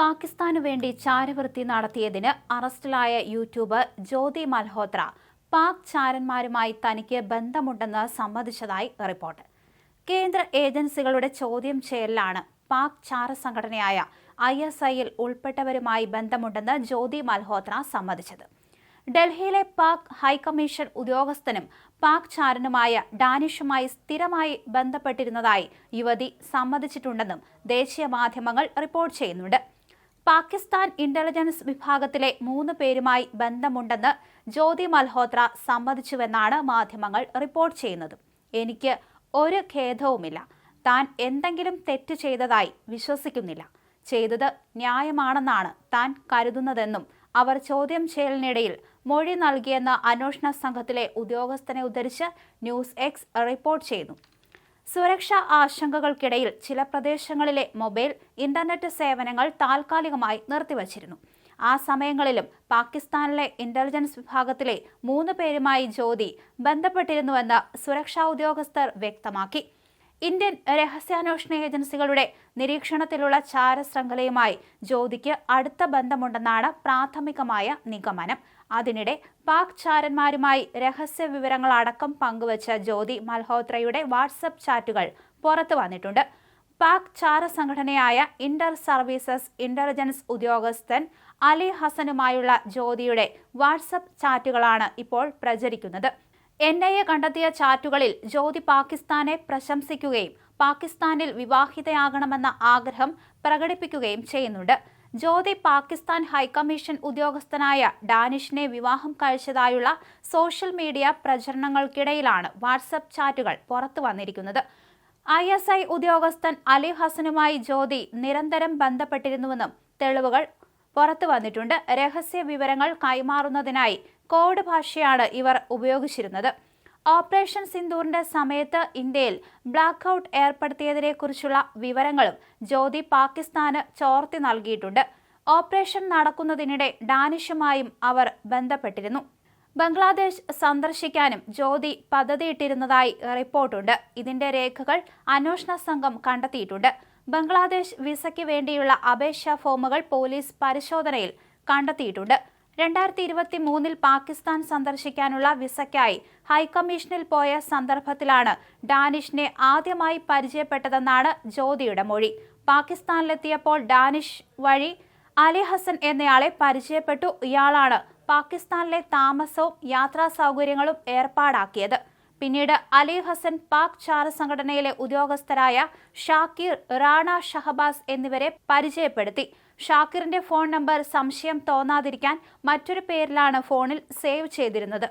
പാകിസ്ഥാനു വേണ്ടി ചാരവൃത്തി നടത്തിയതിന് അറസ്റ്റിലായ യൂട്യൂബർ ജ്യോതി മൽഹോത്ര പാക് ചാരന്മാരുമായി തനിക്ക് ബന്ധമുണ്ടെന്ന് സമ്മതിച്ചതായി റിപ്പോർട്ട്. കേന്ദ്ര ഏജൻസികളുടെ ചോദ്യം ചെയ്യലിലാണ് പാക് ചാര സംഘടനയായ ഐ എസ് ഐയിൽ ഉൾപ്പെട്ടവരുമായി ബന്ധമുണ്ടെന്ന് ജ്യോതി മൽഹോത്ര സമ്മതിച്ചത്. ഡൽഹിയിലെ പാക് ഹൈക്കമ്മീഷൻ ഉദ്യോഗസ്ഥനും പാക് ചാരനുമായ ഡാനിഷുമായി സ്ഥിരമായി ബന്ധപ്പെട്ടിരുന്നതായി യുവതി സമ്മതിച്ചിട്ടുണ്ടെന്നും ദേശീയ മാധ്യമങ്ങൾ റിപ്പോർട്ട് ചെയ്യുന്നുണ്ട്. പാകിസ്ഥാൻ ഇന്റലിജൻസ് വിഭാഗത്തിലെ മൂന്ന് പേരുമായി ബന്ധമുണ്ടെന്ന് ജ്യോതി മൽഹോത്ര സമ്മതിച്ചുവെന്നാണ് മാധ്യമങ്ങൾ റിപ്പോർട്ട് ചെയ്യുന്നത്. എനിക്ക് ഒരു ഖേദവുമില്ല. താൻ എന്തെങ്കിലും തെറ്റ് ചെയ്തതായി വിശ്വസിക്കുന്നില്ല. ചെയ്തത് ന്യായമാണെന്നാണ് താൻ കരുതുന്നതെന്നും അവർ ചോദ്യം ചെയ്യലിനിടയിൽ മൊഴി നൽകിയെന്ന അന്വേഷണ സംഘത്തിലെ ഉദ്യോഗസ്ഥനെ ഉദ്ധരിച്ച് ന്യൂസ് എക്സ് റിപ്പോർട്ട് ചെയ്യുന്നു. സുരക്ഷാ ആശങ്കകൾക്കിടയിൽ ചില പ്രദേശങ്ങളിലെ മൊബൈൽ ഇന്റർനെറ്റ് സേവനങ്ങൾ താൽക്കാലികമായി നിർത്തിവച്ചിരുന്നു. ആ സമയങ്ങളിലും പാകിസ്ഥാനിലെ ഇന്റലിജൻസ് വിഭാഗത്തിലെ മൂന്ന് പേരുമായി ജ്യോതി ബന്ധപ്പെട്ടിരുന്നുവെന്ന് സുരക്ഷാ ഉദ്യോഗസ്ഥർ വ്യക്തമാക്കി. ഇന്ത്യൻ രഹസ്യാന്വേഷണ ഏജൻസികളുടെ നിരീക്ഷണത്തിലുള്ള ചാരശൃംഖലയുമായി ജ്യോതിക്ക് അടുത്ത ബന്ധമുണ്ടെന്നാണ് പ്രാഥമികമായ നിഗമനം. അതിനിടെ പാക് ചാരന്മാരുമായി രഹസ്യ വിവരങ്ങൾ അടക്കം പങ്കുവച്ച ജ്യോതി മൽഹോത്രയുടെ വാട്സപ്പ് ചാറ്റുകൾ പുറത്തു വന്നിട്ടുണ്ട്. പാക് ചാര സംഘടനയായ ഇന്റർ സർവീസസ് ഇന്റലിജൻസ് ഉദ്യോഗസ്ഥൻ അലി ഹസനുമായുള്ള ജ്യോതിയുടെ വാട്സപ്പ് ചാറ്റുകളാണ് ഇപ്പോൾ പ്രചരിക്കുന്നത്. എൻ ഐ എ കണ്ടെത്തിയ ചാറ്റുകളിൽ ജ്യോതി പാകിസ്ഥാനെ പ്രശംസിക്കുകയും പാകിസ്ഥാനിൽ വിവാഹിതയാകണമെന്ന ആഗ്രഹം പ്രകടിപ്പിക്കുകയും ചെയ്യുന്നുണ്ട്. ജ്യോതി പാകിസ്ഥാൻ ഹൈക്കമ്മീഷൻ ഉദ്യോഗസ്ഥനായ ഡാനിഷിനെ വിവാഹം കഴിച്ചതായുള്ള സോഷ്യൽ മീഡിയ പ്രചരണങ്ങൾക്കിടയിലാണ് വാട്സപ്പ് ചാറ്റുകൾ പുറത്തു വന്നിരിക്കുന്നത്. ഐ എസ് ഐ ഉദ്യോഗസ്ഥൻ അലി ഹസനുമായി ജ്യോതി നിരന്തരം ബന്ധപ്പെട്ടിരുന്നുവെന്നും തെളിവുകൾ പുറത്തു വന്നിട്ടുണ്ട്. രഹസ്യ വിവരങ്ങൾ കൈമാറുന്നതിനായി കോഡ് ഭാഷയാണ് ഇവർ ഉപയോഗിച്ചിരുന്നത്. ഓപ്പറേഷൻ സിന്ദൂറിന്റെ സമയത്ത് ഇന്ത്യയിൽ ബ്ലാക്ക് ഔട്ട് ഏർപ്പെടുത്തിയതിനെക്കുറിച്ചുള്ള വിവരങ്ങളും ജ്യോതി പാകിസ്ഥാന് ചോർത്തി നൽകിയിട്ടുണ്ട്. ഓപ്പറേഷൻ നടക്കുന്നതിനിടെ ഡാനിഷുമായും അവർ ബന്ധപ്പെട്ടിരുന്നു. ബംഗ്ലാദേശ് സന്ദർശിക്കാനും ജ്യോതി പദ്ധതിയിട്ടിരുന്നതായി റിപ്പോർട്ടുണ്ട്. ഇതിന്റെ രേഖകൾ അന്വേഷണ സംഘം കണ്ടെത്തിയിട്ടുണ്ട്. ബംഗ്ലാദേശ് വിസയ്ക്ക് വേണ്ടിയുള്ള അപേക്ഷാ ഫോമുകൾ പോലീസ് പരിശോധനയിൽ കണ്ടെത്തിയിട്ടുണ്ട്. രണ്ടായിരത്തി ഇരുപത്തി മൂന്നിൽ പാകിസ്ഥാൻ സന്ദർശിക്കാനുള്ള വിസയ്ക്കായി ഹൈക്കമ്മീഷനിൽ പോയ സന്ദർഭത്തിലാണ് ഡാനിഷിനെ ആദ്യമായി പരിചയപ്പെട്ടതെന്നാണ് ജ്യോതിയുടെ മൊഴി. പാകിസ്ഥാനിലെത്തിയപ്പോൾ ഡാനിഷ് വഴി അലി ഹസൻ എന്നയാളെ പരിചയപ്പെട്ടു. ഇയാളാണ് പാകിസ്ഥാനിലെ താമസവും യാത്രാ സൗകര്യങ്ങളും ഏർപ്പാടാക്കിയത്. പിന്നീട് അലി ഹസൻ പാക് ചാര സംഘടനയിലെ ഉദ്യോഗസ്ഥരായ ഷാക്കിർ റാണ ഷഹബാസ് എന്നിവരെ പരിചയപ്പെടുത്തി. ഷാക്കിറിന്റെ ഫോൺ നമ്പർ സംശയം തോന്നാതിരിക്കാൻ മറ്റൊരു പേരിലാണ് ഫോണിൽ സേവ് ചെയ്തിരുന്നത്.